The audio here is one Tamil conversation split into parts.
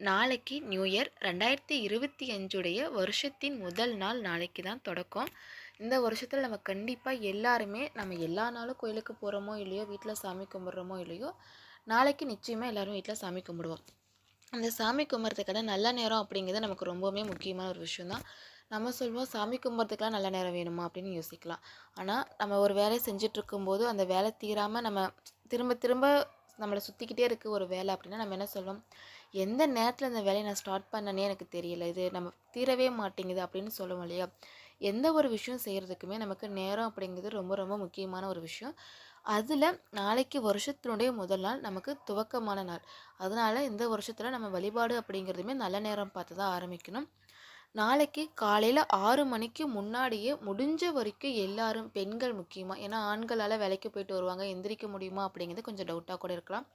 நாளைக்கு நியூ இயர் ரெண்டாயிரத்தி இருபத்தி அஞ்சுடைய வருஷத்தின் முதல் நாள் நாளைக்கு தான் தொடக்கம். இந்த வருஷத்தில் நம்ம கண்டிப்பாக எல்லாருமே நம்ம எல்லா நாளும் கோயிலுக்கு போகிறோமோ இல்லையோ வீட்டில் சாமி கும்பிட்றோமோ இல்லையோ நாளைக்கு நிச்சயமாக எல்லோரும் வீட்டில் சாமி கும்பிடுவோம். அந்த சாமி கும்பிட்றதுக்கான நல்ல நேரம் அப்படிங்கிறது நமக்கு ரொம்பவுமே முக்கியமான ஒரு விஷயம் தான். நம்ம சொல்லுவோம் சாமி கும்பிட்றதுக்கெலாம் நல்ல நேரம் வேணுமா அப்படின்னு யோசிக்கலாம். ஆனால் நம்ம ஒரு வேலையை செஞ்சிட்ருக்கும்போது அந்த வேலை தீராமல் நம்ம திரும்ப திரும்ப நம்மளை சுற்றிக்கிட்டே இருக்குது ஒரு வேலை அப்படின்னா நம்ம என்ன சொல்லுவோம் எந்த நேரத்தில் இந்த வேலையை நான் ஸ்டார்ட் பண்ணனே எனக்கு தெரியல. இது நம்ம தீரவே மாட்டேங்குது அப்படின்னு சொல்லுவோம் இல்லையா? எந்த ஒரு விஷயம் செய்கிறதுக்குமே நமக்கு நேரம் அப்படிங்கிறது ரொம்ப ரொம்ப முக்கியமான ஒரு விஷயம். அதில் நாளைக்கு வருஷத்தினுடைய முதல் நாள் நமக்கு துவக்கமான நாள். அதனால் இந்த வருஷத்தில் நம்ம வழிபாடு அப்படிங்கிறதுமே நல்ல நேரம் பார்த்து தான் ஆரம்பிக்கணும். நாளைக்கு காலையில் ஆறு மணிக்கு முன்னாடியே முடிஞ்ச வரைக்கும் எல்லாரும் பெண்கள் முக்கியமாக ஏன்னா ஆண்களால் வேலைக்கு போயிட்டு வருவாங்க எந்திரிக்க முடியுமா அப்படிங்கிறது கொஞ்சம் டவுட்டாக கூட இருக்கலாம்.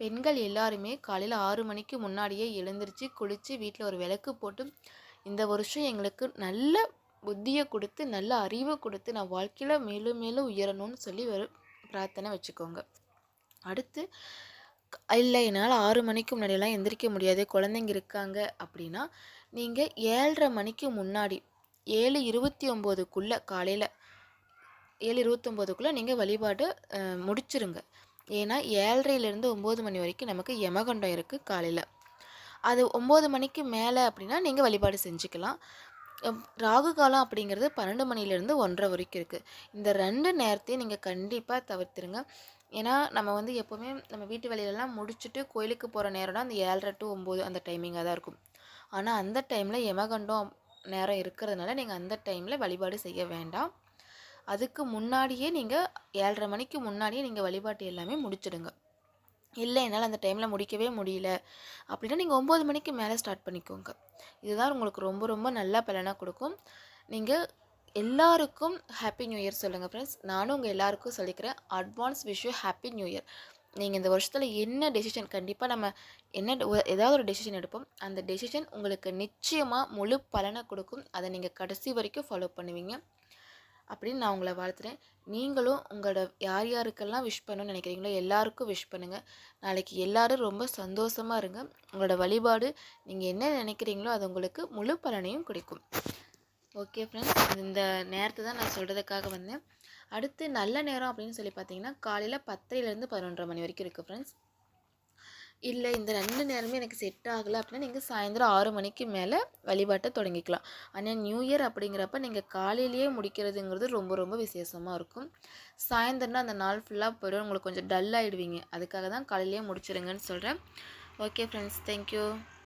பெண்கள் எல்லாருமே காலையில் ஆறு மணிக்கு முன்னாடியே எழுந்திரிச்சு குளித்து வீட்டில் ஒரு விளக்கு போட்டு இந்த வருஷம் எங்களுக்கு நல்ல புத்தியை கொடுத்து நல்ல அறிவை கொடுத்து நான் வாழ்க்கையில் மேலும் மேலும் உயரணும்னு சொல்லி ஒரு பிரார்த்தனை வச்சுக்கோங்க. அடுத்து இல்லை என்னால் ஆறு மணிக்கு முன்னாடியெல்லாம் எந்திரிக்க முடியாது. குழந்தைங்க இருக்காங்க அப்படின்னா நீங்கள் ஏழரை மணிக்கு முன்னாடி ஏழு இருபத்தி ஒம்போதுக்குள்ளே காலையில் ஏழு இருபத்தொம்போதுக்குள்ளே நீங்கள் வழிபாடு முடிச்சிருங்க. ஏன்னா ஏழரைலேருந்து ஒம்பது மணி வரைக்கும் நமக்கு யமகண்டம் இருக்குது காலையில். அது ஒம்பது மணிக்கு மேலே அப்படின்னா நீங்கள் வழிபாடு செஞ்சுக்கலாம். ராகு காலம் அப்படிங்கிறது பன்னெண்டு மணிலேருந்து ஒன்றரை வரைக்கும் இருக்குது இந்த ரெண்டு நேரத்தையும் நீங்கள் கண்டிப்பாக தவிர்த்துருங்க. ஏன்னா நம்ம வந்து எப்போவுமே நம்ம வீட்டு வேலையிலலாம் முடிச்சுட்டு கோயிலுக்கு போகிற நேரம்னா அந்த ஏழரை டு ஒம்பது அந்த டைமிங்காக தான் இருக்கும். ஆனால் அந்த டைமில் யமகண்டம் நேரம் இருக்கிறதுனால நீங்கள் அந்த டைமில் வழிபாடு செய்ய வேண்டாம். அதுக்கு முன்னாடியே நீங்கள் ஏழரை மணிக்கு முன்னாடியே நீங்கள் வழிபாட்டு எல்லாமே முடிச்சிடுங்க. இல்லை என்னால் அந்த டைமில் முடிக்கவே முடியல அப்படின்னா நீங்கள் ஒம்பது மணிக்கு மேலே ஸ்டார்ட் பண்ணிக்கோங்க. இதுதான் உங்களுக்கு ரொம்ப ரொம்ப நல்ல பலனாக கொடுக்கும். நீங்கள் எல்லாருக்கும் ஹாப்பி நியூ இயர் சொல்லுங்கள் ஃப்ரெண்ட்ஸ் நானும் உங்கள் எல்லாருக்கும் சொல்லிக்கிறேன் advance wish happy new year நீங்கள் இந்த வருஷத்தில் என்ன டெசிஷன் கண்டிப்பாக நம்ம என்ன ஏதாவது ஒரு டெசிஷன் எடுப்போம். அந்த டெசிஷன் உங்களுக்கு நிச்சயமாக முழு பலனை கொடுக்கும். அதை நீங்கள் கடைசி வரைக்கும் ஃபாலோ பண்ணுவீங்க. அப்படின்னு நான் உங்களை வாழ்த்துறேன். நீங்களும் உங்களோட யார் யாருக்கெல்லாம் விஷ் பண்ணணும்னு நினைக்கிறீங்களோ எல்லாருக்கும் விஷ் பண்ணுங்கள் நாளைக்கு எல்லோரும் ரொம்ப சந்தோஷமாக இருங்க. உங்களோட வழிபாடு நீங்கள் என்ன நினைக்கிறீங்களோ அது உங்களுக்கு முழு பலனையும் கிடைக்கும். ஓகே ஃப்ரெண்ட்ஸ் இந்த நேரத்தை தான் நான் சொல்கிறதுக்காக வந்தேன். அடுத்து நல்ல நேரம் அப்படின்னு சொல்லி பார்த்தீங்கன்னா காலையில் பத்தரைலேருந்து பதினொன்றரை மணி வரைக்கும் இருக்குது ஃப்ரெண்ட்ஸ் இல்லை இந்த ரெண்டு நேரமே எனக்கு செட் ஆகலை அப்படின்னா நீங்கள் சாயந்தரம் ஆறு மணிக்கு மேலே வழிபாட்டை தொடங்கிக்கலாம். ஆனால் நியூ இயர் அப்படிங்கிறப்ப நீங்கள் காலையிலேயே முடிக்கிறதுங்கிறது ரொம்ப ரொம்ப விசேஷமாக இருக்கும். சாயந்தரம்னா அந்த நாள் ஃபுல்லாக போயிடும். உங்களுக்கு கொஞ்சம் டல் ஆகிடுவீங்க அதுக்காக தான் காலையிலேயே முடிச்சிடுங்கன்னு சொல்கிறேன் ஓகே ஃப்ரெண்ட்ஸ் தேங்க்யூ